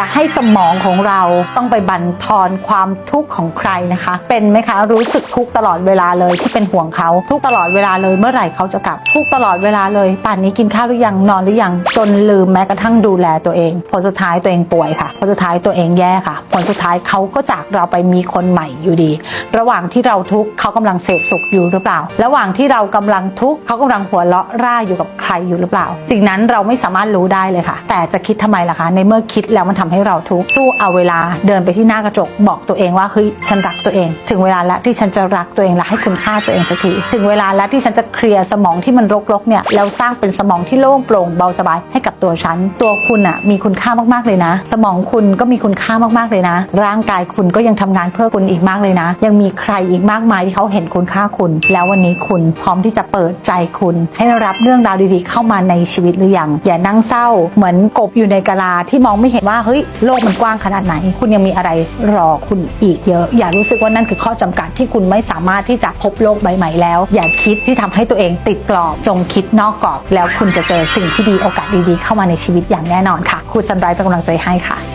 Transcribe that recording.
อยาให้สมองของเราต้องไปบั่นทอนความทุกข์ของใครนะคะ เป็นไหมคะรู้สึกทุกตลอดเวลาเลยที่เป็นห่วงเขาทุกตลอดเวลาเลยเมื่อไหร่เขาจะกลับทุกตลอดเวลาเลยป่านนี้กินข้าวหรือยังนอนหรือยังจนลืมแม้กระทั่งดูแลตัวเองผลสุดท้ายตัวเองป่วยค่ะผลสุดท้ายตัวเองแย่ค่ะผลสุดท้ายเขาก็จากเราไปมีคนใหม่อยู่ดี ระหว่างที่เราทุกข์เขากำลังเสพสุขอยู่หรือเปล่า ระหว่างที่เรากำลังทุกข์เขากำลังหัวเราะร่าอยู่กับใครอยู่หรือเปล่า สิ่งนั้นเราไม่สามารถรู้ได้เลยค่ะ แต่จะคิดทำไมล่ะคะ ในเมื่อคิดแล้วมันทำให้เราทุกข์สู้เอาเวลาเดินไปที่หน้ากระจกบอกตัวเองว่าเฮ้ยฉันรักตัวเอง ถึงเวลาแล้วที่ฉันจะรักตัวเองและให้คุณค่าตัวเองสักทีถึงเวลาแล้วที่ฉันจะเคลียร์สมองที่มันรกๆเนี่ยแล้วสร้างเป็นสมองที่โล่งโปร่งเบาสบายให้กับตัวฉัน ตัวคุณอะมีคุณค่ามากๆเลยนะ สมองคุณก็มีคุณค่ามากๆเลยนะ ร่างกายคุณก็ยังทำงานเพื่อคุณอีกมากเลยนะ ยังมีใครอีกมากมายที่เขาเห็นคุณค่าคุณ แล้ววันนี้คุณพร้อมที่จะเปิดใจคุณ ให้รับเรื่องราวดีๆ เข้ามาในชีวิตหรือยังอย่านั่งเศร้า เหมือนกบอยู่ในกะลาที่มองไม่เห็นว่าเฮ้ยโลกมันกว้างขนาดไหน คุณยังมีอะไรรอคุณอีกเยอะ อย่ารู้สึกว่านั่นคือข้อจำกัดที่คุณไม่สามารถที่จะพบโลกใบใหม่แล้ว อย่าคิดที่ทำให้ตัวเองติดกรอบ จงคิดนอกกรอบ แล้วคุณจะเจอสิ่งที่ดีโอกาสดีๆเข้ามาในชีวิตอย่างแน่นอนค่ะคุณซันไรเป็นกำลังใจให้ค่ะ